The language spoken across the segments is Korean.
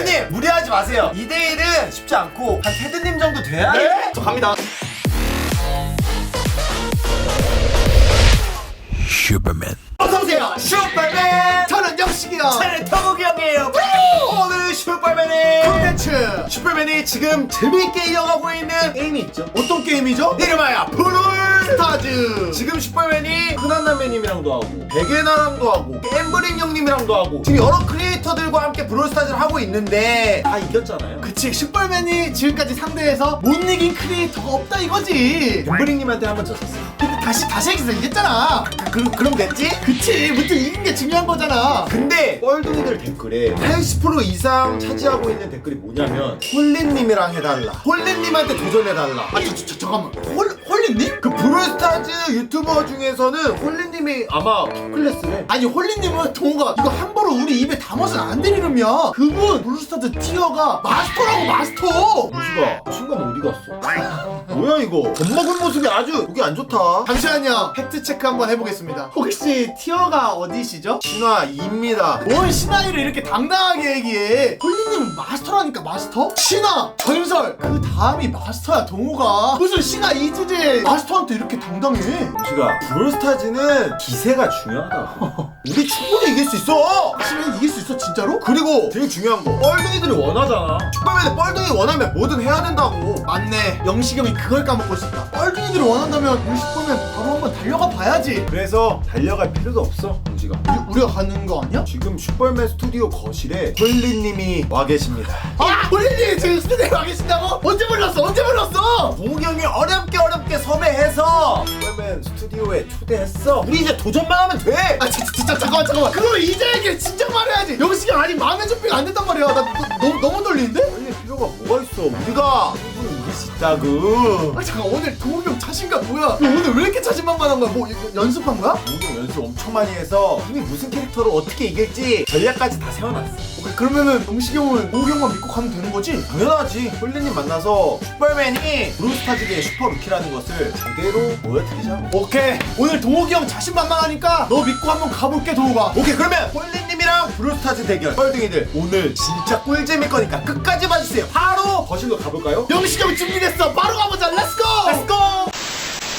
홀리님 무리하지 마세요. 2대1은 쉽지 않고 한 테드님 정도 돼야 네? 저 갑니다. 어서 오세요. 슈퍼맨! 저는 영식이요. 저는 터국이 형이에요. 오늘 슈 퍼맨의 콘텐츠. 슈퍼맨이 지금 재미있게 이어가고 있는 게임이 있죠 어떤 게임이죠? 이름하여 브롤 스타즈. 지금 슈퍼맨이 흔한 남매님이랑도 하고 베게나랑도 하고 엠브링 형님이랑도 하고 지금 여러 크리에이터들과 함께 브롤스타즈를 하고 있는데 다 이겼잖아요 그치 슈퍼맨이 지금까지 상대해서 못 이긴 크리에이터가 없다 이거지. 엠브링님한테 한 번 졌었어 근데 다시 다시 해서 이겼잖아. 그, 그 럼 됐지? 그치 무튼 이긴 게 중요한 거잖아. 근데 뻘둥이들 댓글에 80% 이상 차지하고 있는 댓글이 뭐냐면 홀린님이랑 해달라 홀린님한테 도전해달라 아 저, 저, 저, 잠깐만. 홀 홀 리님? 그 브롤스타즈 유튜버 중에서는 홀린님이 아마 톱클래스래 아니 홀리님은 동호가 이거 함부로 우리 입에 담아서는 안 되는 이름이야. 그분 블루스타즈 티어가 마스터라고 마스터. 무시가 신간 어디 갔어? 뭐야 이거 겁 먹은 모습이 아주 보기 안 좋다 잠시만요. 팩트 체크 한번 해보겠습니다. 혹시 티어가 어디시죠? 신화입니다 뭔 신화이를 이렇게 당당하게 얘기해? 홀리님은 마스터라니까 마스터? 신화, 전설, 그 다음이 마스터야 동호가 무슨 신화 이 주제 에 마스터한테 이렇게 당당해? 무시가 브롤스타즈는 기세가 중요하다 우리 충분히 이길 수 있어! 하시면 이길 수 있어 진짜로? 그리고 제일 중요한 거 뻘둥이들이 원하잖아. 슈퍼맨은 뻘둥이 원하면 뭐든 해야 된다고. 맞네. 영식이 형이 그걸 까먹고 있었다. 뻘둥이들이 원한다면 우리 슈퍼맨 바로 한번 달려가 봐야지 그래서 달려갈 필요도 없어 공지가 우리, 우리가 가는 거 아니야? 지금 슈퍼맨 스튜디오 거실에 홀리님이 와 계십니다 아! 홀리님 지금 스튜디오에 와 계신다고? 언제 불렀어? 언제 불렀어? 형이 어렵게 어렵게 섭외해서 슈퍼맨 스튜디오에 초대했어 우리 이제 도전만 하면 돼 아 진짜, 진짜 잠깐만 잠깐만 그걸 이자에게 진짜 말해야지 영식이 아직 마음의 준비가 안 됐단 말이야 나 너, 너무 너무 떨리는데? 빨리 필요가 뭐가 있어 우리가 충분히 이길 수 있다고. 아 잠깐 오늘 동욱이 형 자신감 뭐야? 너 오늘 왜 이렇게 자신만만한 거야? 뭐 연- 연습한 거야? 형 연습 엄청 많이 해서 이미 무슨 캐릭터로 어떻게 이길지 전략까지 다 세워놨어 오케이 그러면은 영식이 형은 동욱이 형만 믿고 가면 되는 거지? 당연하지. 홀리님 만나서 슈퍼맨이 브루스타즈계의 슈퍼루키라는 것을 제대로 보여드리자고. 오케이. 오늘 동욱이 형 자신만만하니까 너 믿고 한번 가볼게 동욱아. 오케이 그러면 홀리님이랑 브루스타즈 대결. 뻘둥이들 오늘 진짜 꿀잼일 거니까 끝까지 봐주세요. 바로 거실로 가볼까요? 영식이 형 준비됐어. 바로 가보자. 렛츠고 렛츠고!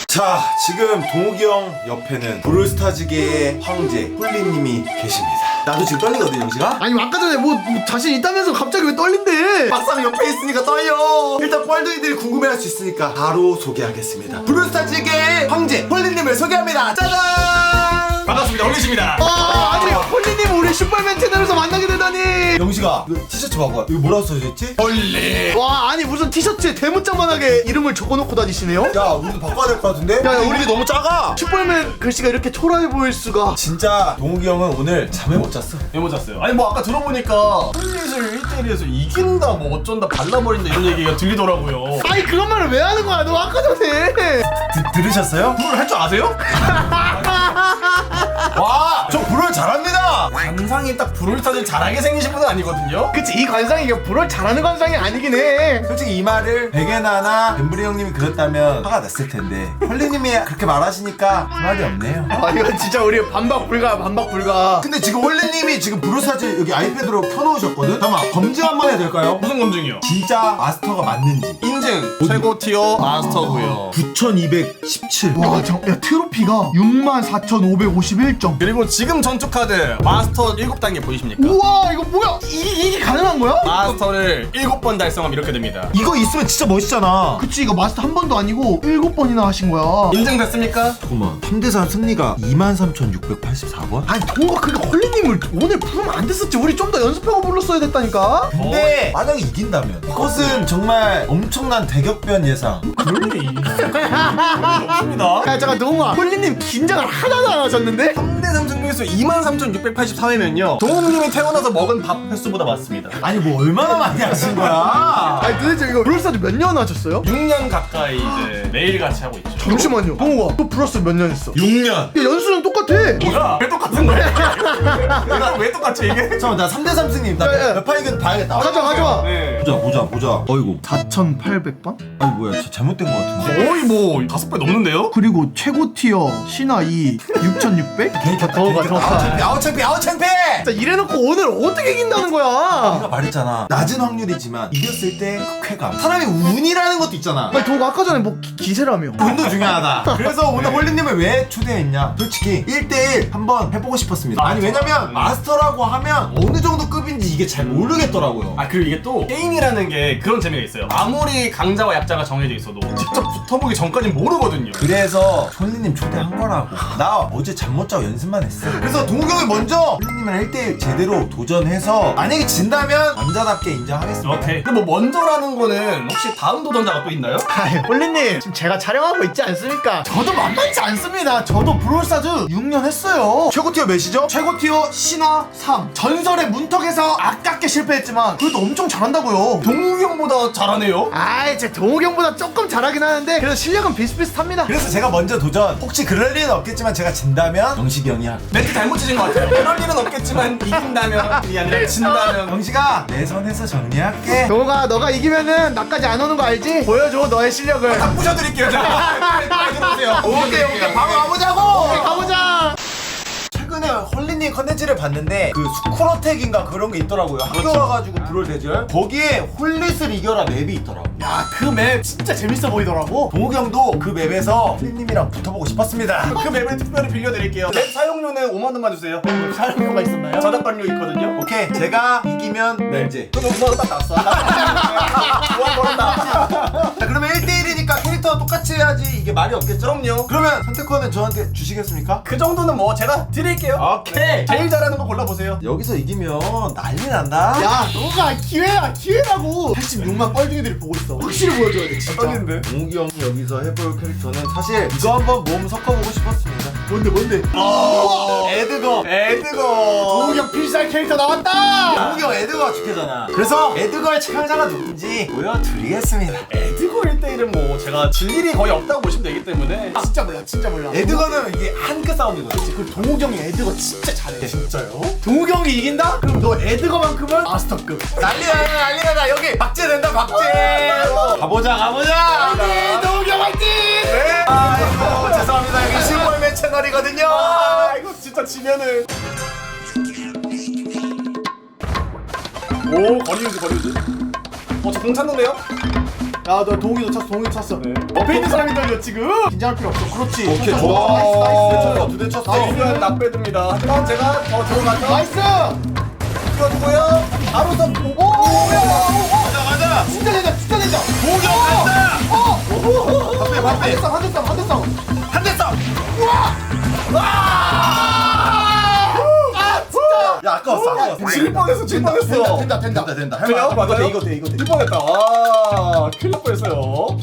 자 지금 동욱이 형 옆에는 브루스타즈계의 황제 홀리님이 계십니다 나도 지금 떨리거든 영식아? 아니 아까 전에 뭐, 뭐 자신 있다면서 갑자기 왜 떨린대? 막상 옆에 있으니까 떨려. 일단 뻘둥이들이 궁금해할 수 있으니까 바로 소개하겠습니다. 브루스타즈계의 황제 홀리님을 소개합니다. 짜잔 반갑습니다. 홀리십니다. 아 아니 홀리님 우리 슈퍼맨 채널에서 만나게 되다니 영식아 이거 티셔츠 봐봐 이거 뭐라고 써져있지? 홀리. 와 아니 무슨 티셔츠에 대문짝만하게 이름을 적어놓고 다니시네요? 야 우리도 바꿔야 될 것 같은데? 야, 야, 우리 너무 작아 슈퍼맨 글씨가 이렇게 초라해 보일 수가 진짜 동욱이 형은 오늘 잠을 못 잤어 메모 잤어요. 아니 뭐 아까 들어보니까 홀리를 1대1에서 이긴다 뭐 어쩐다 발라버린다 이런 얘기가 들리더라고요. 아니 그런 말을 왜 하는 거야 너 아까 전에 드, 들으셨어요? 불을 할줄 아세요? 와! 저 불을 잘합니다! 관상이 딱 불을 타는 잘하게 생기신 분은 아니거든요. 그치 이 관상이 이게 불을 잘하는 관상이 아니긴 해 솔직히 이 말을 베게나나 뱀브리 형님이 그랬다면 화가 났을 텐데 헐리님이 그렇게 말하시니까 그 말이 없네요 아 이건 진짜 우리 반박 불가 반박 불가 근데 지금 홀리님이 지금 브루사즈 여기 아이패드로 켜놓으셨거든? 잠깐만 검증 한번 해도 될까요? 무슨 검증이요? 진짜 마스터가 맞는지 인증 최고 티어 마스터고요. 9217 와, 저, 야, 트로피가 64,551점. 그리고 지금 전투 카드 마스터 7단계 보이십니까? 우와, 이거 뭐야? 이게, 이게 가능한 거야? 마스터를 7번 달성하면 이렇게 됩니다. 이거 있으면 진짜 멋있잖아 그치, 이거 마스터 한 번도 아니고 일곱 번이나 하신 거야. 인증됐습니까? 잠깐만 3대3 승리가 23,684번? 아니, 동호가 그러니까 홀리님을 오늘 부르면 안 됐었지. 우리 좀 더 연습하고 불렀어야 됐다니까? 근데 만약에 이긴다면 이것은 정말 엄청난 대격변 예상 그럴 일이 없습니다. 야, 잠깐, 동호가. 홀리님 긴장을 하나도 안 하셨는데? 3대3 승리수 23,684회면요. 동욱님이 태어나서 먹은 밥 횟수보다 많습니다. 아니 뭐 얼마나 많이 하신 거야 아니, 도대체 이거 브롤스타즈 몇 년 하셨어요? 6년 가까이 이제 매일 같이 하고 있죠. 잠시만요. 동호가 너 브롤스타즈 몇년 했어? 6년 야, 연수는 똑같아. 뭐야? 왜 똑같은 거야? 내가 왜 똑같지 이게? 잠깐만 나 3대 3 승님 나 야, 야. 몇 판이든 봐야겠다 가져와 가져와 네. 보자 보자 보자 어이구 4,800번? 아니 뭐야 저 잘못된 거 같은데 거의 뭐 다섯 배 넘는데요? 그리고 최고 티어 신화 2 6,600? 더 가 더 가 아우 창피 아우 창피 진짜 이래놓고 오늘 어떻게 이긴다는 거야 내가 말했잖아 낮은 확률이지만 이겼을 때 그 쾌감 사람이 운이라는 것도 있잖아 아니 도가 아까 전에 뭐 기, 기세라며 운도 중요하다 그래서 오늘 홀리님을 왜 초대했냐 솔직히 1 대1 한번 해보고 싶었습니다 아니 왜냐면 마스터라고 하면 어느 정도 급인지 이게 잘 모르겠더라고요 아 그리고 이게 또 게임이라는 게 그런 재미가 있어요. 아무리 강자와 약자가 정해져 있어도 직접 붙어보기 전까진 모르거든요. 그래서 홀리님 초대한 거라고 나 어제 잠 못 자고 연습만 했어 그래서 동욱형이 먼저 홀리님이랑 1대1 제대로 도전해서 만약에 진다면 남자답게 인정하겠습니다 오케이. 근데 뭐 먼저라는 거는 혹시 다음 도전자가 또 있나요? 아이 홀리님 지금 제가 촬영하고 있지 않습니까? 저도 만만치 않습니다 저도 브롤스타즈 6년 했어요. 최고 티어 몇이죠? 최고 티어 신화 3 전설의 문턱에서 아깝게 실패했지만 그래도 엄청 잘한다고요. 동욱이 형보다 잘하네요. 아이 제 동욱이 형보다 조금 잘하긴 하는데 그래도 실력은 비슷비슷합니다. 그래서 제가 먼저 도전. 혹시 그럴 일은 없겠지만 제가 진다면? 영식이 형이 하고 멘트 잘못 치신 것 같아요. 그럴 일은 없겠지만 이긴다면 이 아니라 진다면. 영식아 내 선에서 정리할게. 동욱아 너가 이기면은 나까지 안 오는 거 알지? 보여줘 너의 실력을. 다 부셔드릴게요. 자, 빨리 빨리 들어오세요. 오케이 오케이. 바로 가보자고! 가보자 최근에 헐리님 컨텐츠를 봤는데 그 스쿠러텍인가 그런 게 있더라고요 학교 그렇죠. 와가지고 브롤 대절 거기에 홀릿을 이겨라 맵이 있더라고 야 그 맵 진짜 재밌어 보이더라고 동욱이 형도 그 맵에서 홀리님이랑 붙어보고 싶었습니다 그 맵을 특별히 빌려드릴게요. 맵 사용료는 5만 원만 주세요. 사용료가 있었나요? 저작권료 있거든요. 오케이 제가 이기면 면제 그럼 5만 원딱 났어. 5만 원 벌었다. 자 그러면 1대1이니까 캐릭터 똑같이 해야지 이게 말이 없겠죠? 그럼요. 그러면 선택권은 저한테 주시겠습니까? 그 정도는 뭐 제가 드릴게요. 오케이. 제일 잘하는 거 골라보세요. 여기서 이기면 난리 난다 야 너가 기회야 기회라고 86만 뻘둥이들이 보고 있어 확실히 보여줘야 돼 진짜 떨리는데. 동욱이 형이 여기서 해볼 캐릭터는 사실 이거 한번 몸 섞어보고 싶었습니다 뭔데 뭔데 에드거 에드거. 동욱이 형 필살 캐릭터 나왔다 동욱이 형 에드거가 죽겠잖아 그래서 에드거의 최강자가 누군지 보여드리겠습니다 에드거 1대1은 뭐 제가 질 일이 거의 없다고 보시면 되기 때문에 진짜 몰라 진짜 몰라. 에드거는 이게 한끗 싸움이거든 그 동욱이 형이 에드거 진짜 잘해. 진짜요? 동욱이 형이 이긴다? 그럼 너 에드거만큼은? 마스터급. 난리나 난리나 나. 여기 박제 된다 박제. 가보자 가보자. 네, 동욱이 형 화이팅! 네. 아이고 죄송합니다. 여기 실물맨 채널이거든요. 아 이거 진짜 지면은. 오 거리유지 거리유지 어저 공 찾는데요? 야너 동욱이도 찼어 동욱이 찼어. 네. 옆에 있는 사람이 떨려 지금. 긴장할 필요 없어. 그렇지. 오케이. 좋아. 나이스 두대 쳤어. 나이스. 납배듭니다. 하지만 제가 더 들어가서 나이스! 뛰어주고요. 바로 더 보고 가자 가자 진짜 된다 진짜 된다 형 간다 어! 반대 반대. 한대싸움 한대싸움 한대싸움 한대 싸움 아! 진짜 야 아까웠어 아까웠어. 질 뻔했어 질 뻔했어. 된다 된다 된다 된다. 그래요? 할만하다. 맞아요? 이거 돼 이거 돼 질 뻔했다. 아 큰일 날 뻔했어요.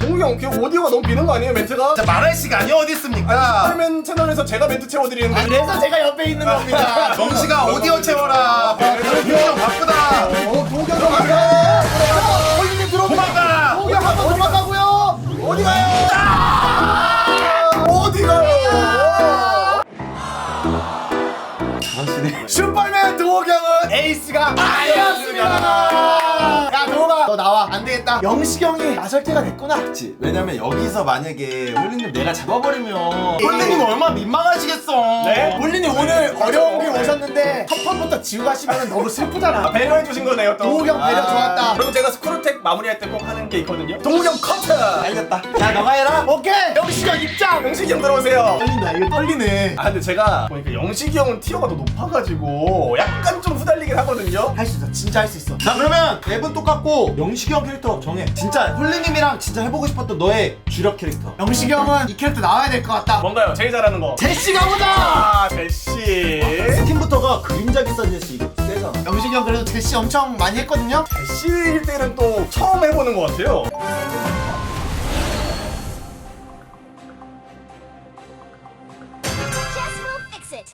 동욱이 형 그냥 오디오가 너무 비는 거 아니에요 멘트가? 자 말할 시간이 어디 있습니까? 팔맨 채널에서 제가 멘트 채워드리는데. 그래서 제가 옆에 있는 겁니다. 정시가 오디오 채워라. 표정 바쁘다. 어 동욱이 형 도망가 홀리님 들어오면 도망가. 동욱이 형 한번 도망가고요. 어디 가요? 어디 가요? 슈퍼맨 동 형은 에이스가 안 되겠다. 영식이 형이 나설 때가 됐구나. 그치. 왜냐면 여기서 만약에 홀리님 내가 잡아버리면 홀리님 얼마나 민망하시겠어. 네? 홀리님 오늘 어려운 길 오셨는데 첫 판부터 지고 가시면 너무 슬프잖아. 배려해 주신 거네요 또. 동욱이 형 배려 아. 좋았다. 그리고 제가 스크루텍 마무리할 때 꼭 하는 게 있거든요. 동욱이 형 커트! 알겠다. 자 너가 해라. 오케이. 영식이 형 입장! 영식이 형 들어오세요. 떨린다 이거 떨리네. 아 근데 제가 보니까 영식이 형은 티어가 더 높아가지고 약간 좀 후달리긴 하거든요. 할 수 있어. 진짜 할 수 있어. 자 그러면 맵은 똑같고 영식이 형 캐릭터 정해. 진짜 홀리님이랑 진짜 해보고 싶었던 너의 주력 캐릭터. 영식이 형은 이 캐릭터 나와야 될 것 같다. 뭔가요? 제일 잘하는 거. 제시 가 보자! 아, 제시. 스킨부터가 그림자 기산 제시 이거. 세잖아 영식이 형 그래도 제시 엄청 많이 했거든요? 제시 1대1은 또 처음 해보는 것 같아요. Just will fix it.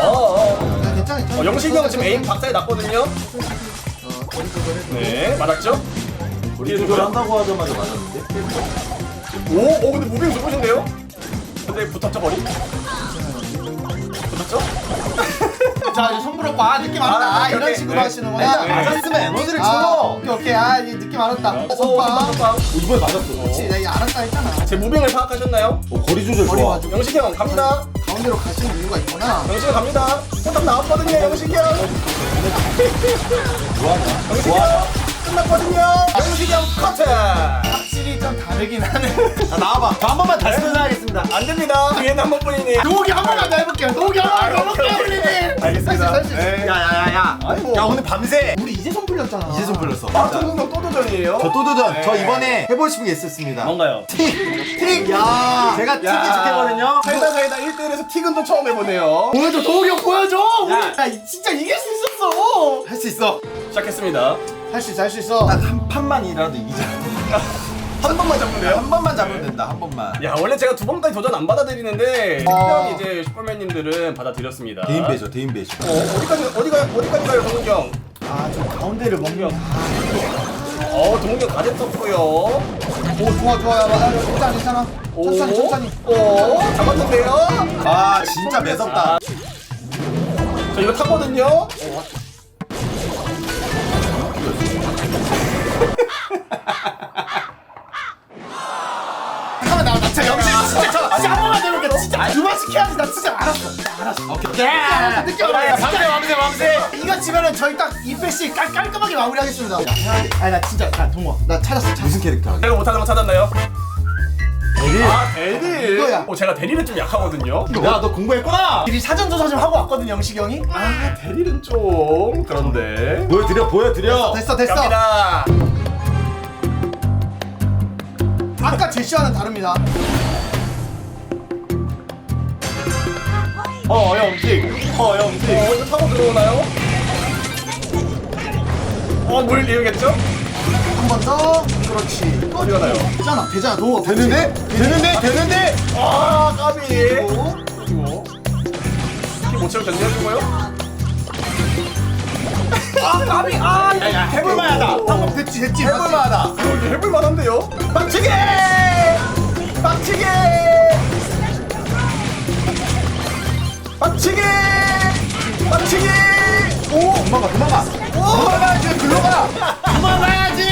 어, 야, 괜찮아 괜찮아. 어, 영식이 형 지금 에임 박살이 났거든요? 어, 네 맞았죠? 우리 조절 한다고 하자마자 맞았는데 오, 오 근데 무빙 좋으신데요? 근데 붙었죠 머리? 붙었죠? 자 이제 손부럽고 아 느낌 알았다 아, 아, 오케이, 이런 오케이. 식으로 네. 하시는구나 네. 맞았으면 에너지를 아쳐 오케이 오케이 아 이제 느낌 알았다 어, 손빵 손빵. 이번에 맞았어 그렇지 나 이거 알았다 했잖아 제 무빙을 파악하셨나요? 어, 거리 조절 머리 좋아 맞아. 영식이 형 갑니다. 가운데로 가시는 이유가 있구나 영식이 형 갑니다. 포탑 나왔거든요, 영식이 형. 영식이 형 끝났거든요. 영식이 형 커트. 다르긴 하네 자 나와봐 저한 번만 다시 도전하겠습니다 안 됩니다. 기회는 한 번뿐이니. 동욱이 한 번만 더 해볼게요 동욱이 한 번만 더 해볼게요 우리님 알겠습니다. 할수 있어 네. 야야야야 아이고. 야 오늘 밤새 우리 이제 손 풀렸잖아 이제 손 풀렸어 아, 정국형 또 도전이에요. 저 또 도전 네. 저 이번에 해보고 싶은 게 있었습니다 뭔가요? 틱 틱 야 제가 틱이 좋겠거든요 살다 살다 1대1에서 틱은 또 처음 해보네요. 보여줘 동욱이 형 보여줘 우리 야. 야 이- 진짜 이길 수 있었어 할 수 있어 시작했습니다. 할 수 있어 할 수 있어 딱 한 판만이라도 이기자 한 번만 잡으면 돼요? 한 번만 잡으면 된다 한 번만 야 원래 제가 두 번까지 도전 안 받아들이는데 어. 특별히 이제 슈퍼맨님들은 받아들였습니다. 대인 배죠 대인 배죠 어 어디까지 어디가 어디까지 가요 형? 아좀 가운데를 먹는 어 동욱이 형 가젯 떴고요. 오 좋아 좋아 야 야, 괜찮아 괜찮아 천천히 천천히 오 잡았는데요. 아 진짜 매섭다 저 이거 타거든요. 잠 진짜 두 번씩 해야지 나 진짜 알았어 나 알았어 오케이 야 느낌 야, 알아 밤새 밤새 밤새 이거 지면은 저희 딱 이패씨 깔, 깔끔하게 마무리하겠습니다 아니 나 진짜 나 동호 나 찾았어 찾았어 무슨 캐릭터? 제가 못하는 거 찾았나요? 대리 아 대리. 이거야. 어 제가 대리는 좀 약하거든요. 야 너 공부했구나 미리 사전조사 좀 하고 왔거든 영식이 형이 아 대리는 좀 그런데. 보여드려 보여드려 됐어 됐어 갑니다. 아까 제시와는 다릅니다 허영틱. 허영틱. 어 이거 타고 들어오나요? 어 물 이용했죠? 한 번 더 그렇지 어디 가 나요? 되잖아 되잖아 동호 되는데? 되는데? 되는데? 아 까비. 그리고 그리고 못 채워 견제해주고요. 아 까비. 아 야 야 해볼만하다 방금 됐지 됐지 해볼만하다 이거 해볼만한데요? 빡치게 빡치게 빡치게 빡치게 오 도망가 도망가. 도망가야지 글로 가 도망가야지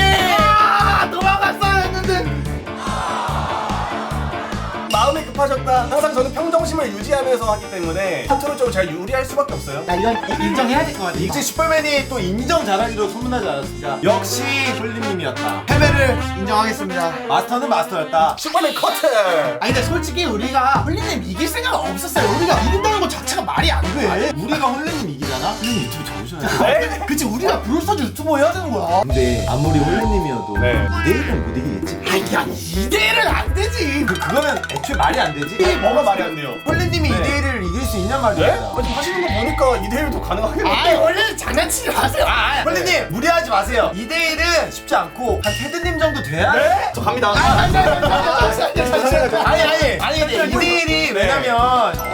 급하셨다. 항상 저는 평정심을 유지하면서 하기 때문에 컨트롤적으로 잘 유리할 수밖에 없어요. 야 이건 인정해야 될 것 같아 역시 슈퍼맨이 또 인정 잘하기로 소문나지 않았습니까? 역시 홀리님이었다 패배를 인정하겠습니다 마스터는 마스터였다 슈퍼맨 커트. 아니 근데 솔직히 우리가 홀리님 이길 생각은 없었어요 우리가 이긴다는 것 자체가 말이 안 돼 우리가 홀리님 이기잖아? 홀리님 유튜브 접으셔야 돼 네? 그치 우리가 브롤스타즈 유튜버 해야 되는 거야 근데 아무리 홀리님이어도 네. 2대1은 못 이기겠지 아야 2대1은 안 되지 그, 그거는 애초에 말이 안 되지 이게 뭐가 말이 안 돼요? 홀리님이 네. 2대1을 이길 수 있냔 네? 말이야 아, 지금 하시는 거 보니까 2대1도 가능하겠네. 아이 원래 장난치지 마세요 아, 홀리님 무리하지 마세요 2대1은 쉽지 않고 한 테드님 정도 돼야 네? 저 갑니다. 아니 아니 아니 아니 아니 아니 아니 네. 2대1이 왜냐면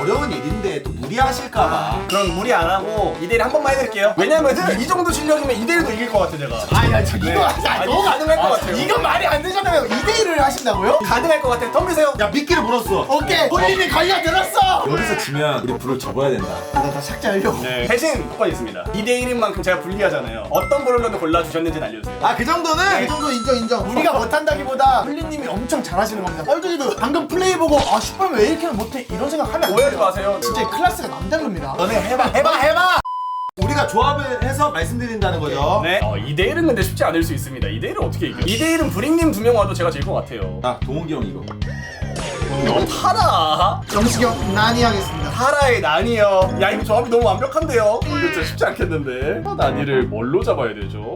어려운 일인데 또 무리하실까봐 그럼 무리 안 하고 2대1 한 번만 해드릴게요. 왜냐면은 이 정도 실력이면 2대1도 이길 것 같아 제가. 아니 아니 저 네. 이거 하지 아니, 너무 가능할 것 같아요. 이건 말이 안 되잖아요 2대1을 하신다고요? 가능할 것 같아. 덤비세요. 야 미끼를 물었어 오케이 홀리님 걸려들었어 여기서 지면 우리 불을 접어야 된다 나나 삭제하려고 네. 대신 조건 있습니다. 2대1인 만큼 제가 불리하잖아요. 어떤 브롤러를 골라주셨는지는 알려주세요. 아 그 정도는 이 정도 인정 인정 우리가 못한다기보다 홀리님이 엄청 잘하시는 겁니다 뻘둥이도 방금 플레이 보고 아 슈퍼맨 왜 이렇게 못해 이런 생각 하면 안 오해하지 돼요 마세요. 진짜 이 클래스가 남다릅니다 너네 해봐 해봐 해봐 우리가 조합을 해서 말씀드린다는 거죠 네. 어, 2대1은 근데 쉽지 않을 수 있습니다. 2대1은 어떻게 이겨? 2대1은 브링님 두 명 와도 제가 질 것 같아요. 자 동욱이 형 이거 너 타라. 영식이 형 난이 하겠습니다 타라의 난이요. 야 이거 조합이 너무 완벽한데요. 이거 진짜 쉽지 않겠는데. 타 난이를 뭘로 잡아야 되죠?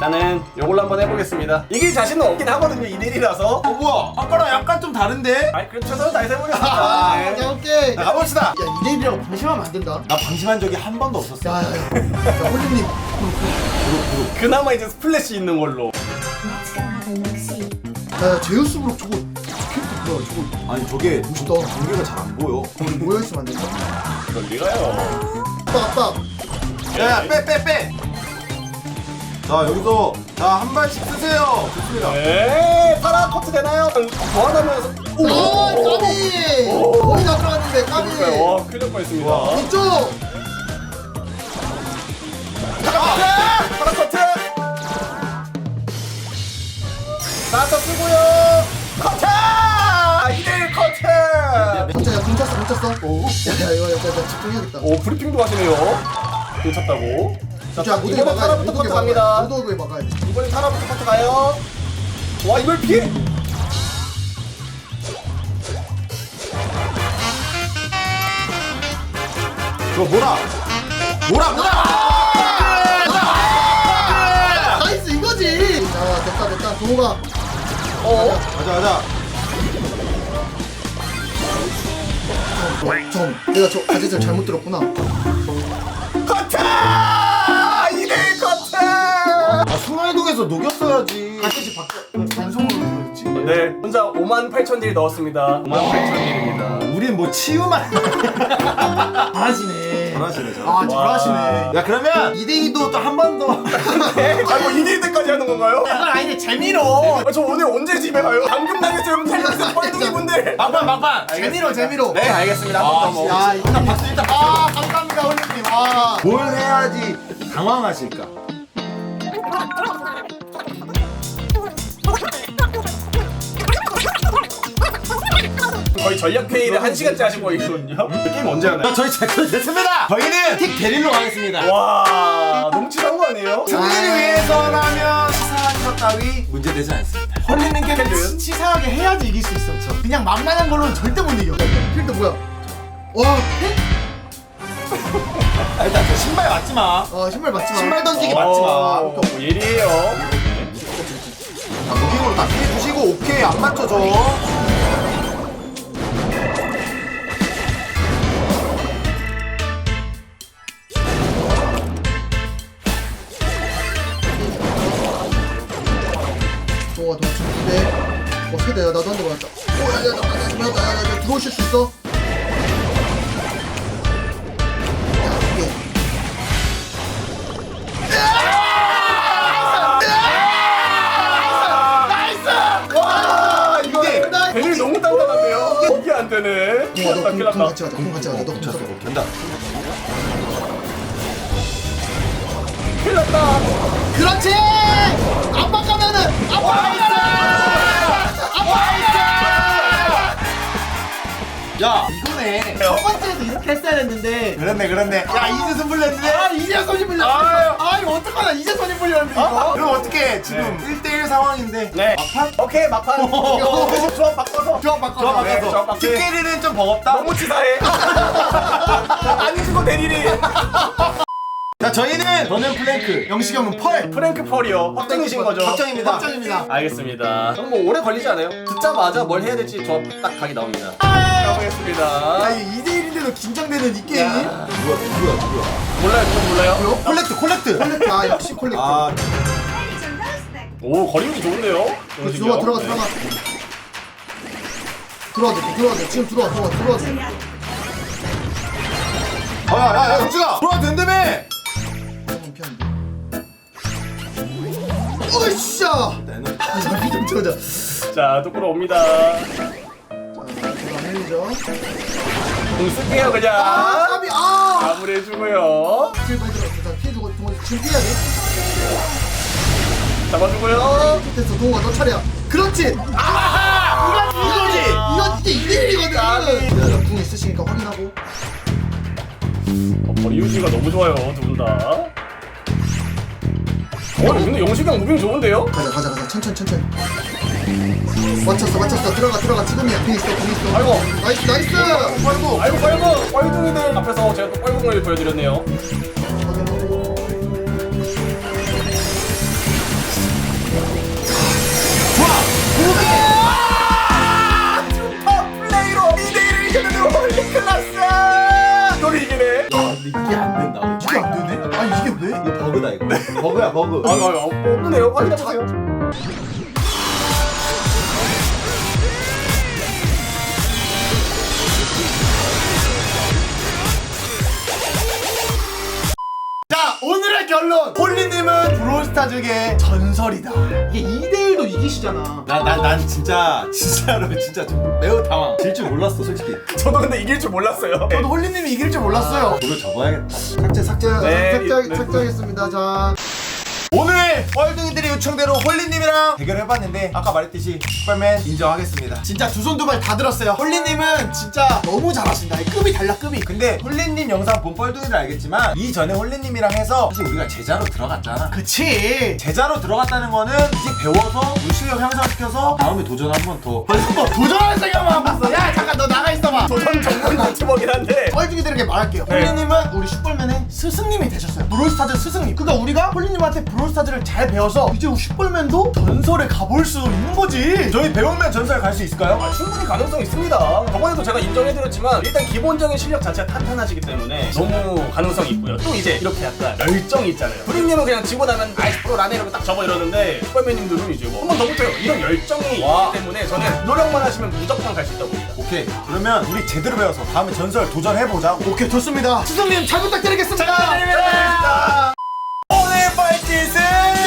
일단은 이걸로 한번 해보겠습니다. 이길 자신은 없긴 하거든요. 2대1이라서. 어 뭐야 아까랑 약간 좀 다른데? 아이 그럼 최선을 다해서 해보겠습니다. 아 네. 오케이 가봅시다 야 2대1이라고 방심하면 안 된다 나 방심한 적이 한 번도 없었어 야, 야, 야, 야 홀리님 그나마 이제 스플래시 있는 걸로. 야, 야 제우스 브록 저거 저 캐릭터 뭐야 저거 아니 저게 멋있다 관계가 잘 안 보여 거기 모여 있으면 안 된다 그럴 리가요. 아빠 아빠 야야 빼 빼빼 자 여기서 자 한 발씩 쓰세요. 좋습니다. 네. 타라 커트 되나요? 교환하면서. 아 까비. 거의 다 들어갔는데 까비. 와 큰일 날 뻔했습니다. 이쪽 파라 커트. 나서 쓰고요. 커트! 2대1 커트! 진짜 야공 찼어 공 찼어. 야 이거 이거 이거 집중해야겠다. 오 브리핑도 하시네요. 괜찮다고 자 이번엔 막아야 타라부터 커트 막아야 갑니다. 모두게 막아야 돼. 이번엔 타라부터 커트 가요. 와 이걸 피해? 그거 뭐라? 뭐라 뭐라? 나이스 이거지. 자 됐다 됐다. 동호가. 어? 가자 가자. 어, 좀 내가 저 아재들 잘못 들었구나 순환이동에서 녹였어야지. 다시 바꿔 단성으로 들었지. 네. 혼자 5만 8천 딜 넣었습니다. 5만 8천 딜입니다. 우린 뭐 치유만. 잘하시네. 잘하시네, 잘하시네. 아 잘하시네. 야 그러면 2대2도 또 한 번 더. 아뭐 2대1 때까지 하는 건가요? 그건 아닌데 재미로. 아, 저 오늘 언제 집에 가요? 방금 당했어요 여러분 텔레비전 뻘둥이 분들. 막판 막판. 재미로 재미로. 네 알겠습니다. 한번 더 야 일단 박수 일단 아 감사합니다 홀리님. 아. 뭘 해야지 당황하실까? 거의 전략 회의를 1시간째 하시고 있거든요 게임 언제 하나요? 자, 저희 제대로 됐습니다. 저희는 틱 데릴로 가겠습니다. 와 치사한 거 아니에요? 승리를 위해서라면 치사한 것 따위 문제 되지 않습니다. 홀리님께는 치사하게 해야지 이길 수 있어 그냥 만만한 걸로는 절대 못 이겨 필드 뭐야 와 팩? 아, 일단 저 신발 맞지 마. 어 신발 맞지 마 신발 던지기 어, 맞지 마. 뭐 예리해요 자, 무빙으로 다 피해 주시고 오케이 안 저. 동아 동아 지금 세대 어 세대야 나도 한 대 맞았다 오야야야 나나나나 들어오실 수 있어? 안 되네. 큰일 났다 큰일 너공 났다 같이 가자 공 같이 가자. 너 쳤어. 공 된다. 큰일 났다. 그렇지! 압박 가면은 압박 있어! 압박 있어! 야! 이거 네. 첫 번째도 이렇게 했어야 했는데 그렇네 그렇네. 야 이제선 불렸는데. 아 이제 손이 불렸어 아유. 아 이거 어떡하나 이제 손이 불렸는데 이거 그럼 어떻게 지금 1대1 상황인데. 네 막판? 오케이 막판 조합 바꿔서 조합 바꿔 좋아 네, 바꿔서. 좋아, 바꿔. 킥게리는 좀 버겁다. 너무 치사해 아니 주고 대리리 자 저희는 저는 플랭크. 영식이 형은 펄 프랭크 펄이요 확정이신 거죠? 확정입니다. 확정입니다 알겠습니다 그럼 뭐 오래 걸리지 않아요? 듣자마자 뭘 해야 될지 저 딱 각이 나옵니다 가보겠습니다. 아 이거 2대1인데도 긴장되는 이 게임 누구야 누구야 누구야. 몰라요 그건 몰라요? 콜렉트 콜렉트. 아 역시 콜렉트. 아. 오 거리력이 좋은데요? 들어가 들어가 들어가 들어와 돼 들어와 돼. 지금 들어와 들어와 들어와 돼. 야야야 영주가 들어와 된다며. 조금 피한데 으쌰 나는 아좀 쳐자 자 똑바로 옵니다 헬리죠? 공 쓸게요 아 그냥. 까비 아! 마무리해주고요. 피해주고 피해야 돼. 잡아주고요. 됐어 동호가 너 차례야 그렇지! 아 이거지! 이건 이게 2대1이거든. 기다려 궁 있으시니까 확인하고. 어, 거리 유지가 너무 좋아요 두 분 다. 어 근데 영식이 무빙 좋은데요? 가자 가자 가자. 천천히 천천히 맞췄어 맞췄어. 들어가 들어가. 지금이야. 궁 있어 궁 있어. 아이고. 나이스 나이스. 아이고 아이고 뻘궁 뻘궁이들 앞에서 제가 또 뻘궁을 보여드렸네요. 플레이로 2대1을 이겼는데 홀리 클라스! 이걸 이기네. 이게 안 된다. 이게 안 되네? 아니 이게 왜? 이거 버그다 이거. 버그야 버그. 아, 아, 아, 없네요. 확인해보세요 브롤스타즈의 전설이다 이게 2대1도 이기시잖아 나, 나, 난 진짜, 진짜로, 진짜 좀 매우 당황. 질 줄 몰랐어, 솔직히. 저도 근데 이길 줄 몰랐어요. 저도 홀리님이 이길 줄 몰랐어요 이걸 접어야겠다. 삭제, 삭제, 네, 삭제, 네. 삭제하겠습니다 자 오늘 뻘둥이들의 요청대로 홀리님이랑 대결해봤는데 아까 말했듯이 슈퍼맨 인정하겠습니다. 진짜 두 손 두 발 다 들었어요 홀리님은 진짜 너무 잘하신다 급이 달라 급이 근데 홀리님 영상 본 뻘둥이들 알겠지만 이전에 홀리님이랑 해서 사실 우리가 제자로 들어갔잖아. 그치 제자로 들어갔다는 거는 이제 배워서 우리 실력 향상시켜서 다음에 도전 한 번 더. 벌써 뭐 도전할 생각만 하고 있어 야 잠깐 너 나가 있어 봐 도전 전문 유튜버긴 한데 뻘둥이들에게 말할게요 네. 홀리님은 우리 슈퍼맨의 스승님이 되셨어요 브롤스타즈 스승님 그러니까 우리가 홀리님한테 브롤스타즈를 잘 배워서 이제 우리 슈퍼맨도 전설에 가볼 수 있는 거지 저희 배우면 전설 갈 수 있을까요? 아, 충분히 가능성 있습니다. 저번에도 제가 인정해드렸지만 일단 기본적인 실력 자체가 탄탄하시기 때문에 너무 가능성이 있고요. 또 이제 이렇게 약간 열정이 있잖아요. 프리님은 그냥 지고 나면 아이스 프로 라네 이러고 딱 접어 이러는데 슈퍼맨님들은 이제 뭐 한 번 더 붙어요. 이런 열정이 와. 있기 때문에 저는 노력만 하시면 무조건 갈 수 있다고. 오케이. 그러면 우리 제대로 배워서 다음에 전설 도전해보자. 오케이, 좋습니다. 수성님 잘 부탁드리겠습니다. 오늘 파이팅은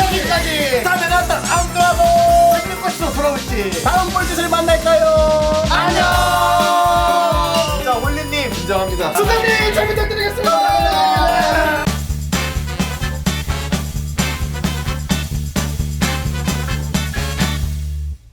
여기까지. 다음에 나왔던 암도하고 생명과수 돌아올지 다음 볼짓을 만날까요?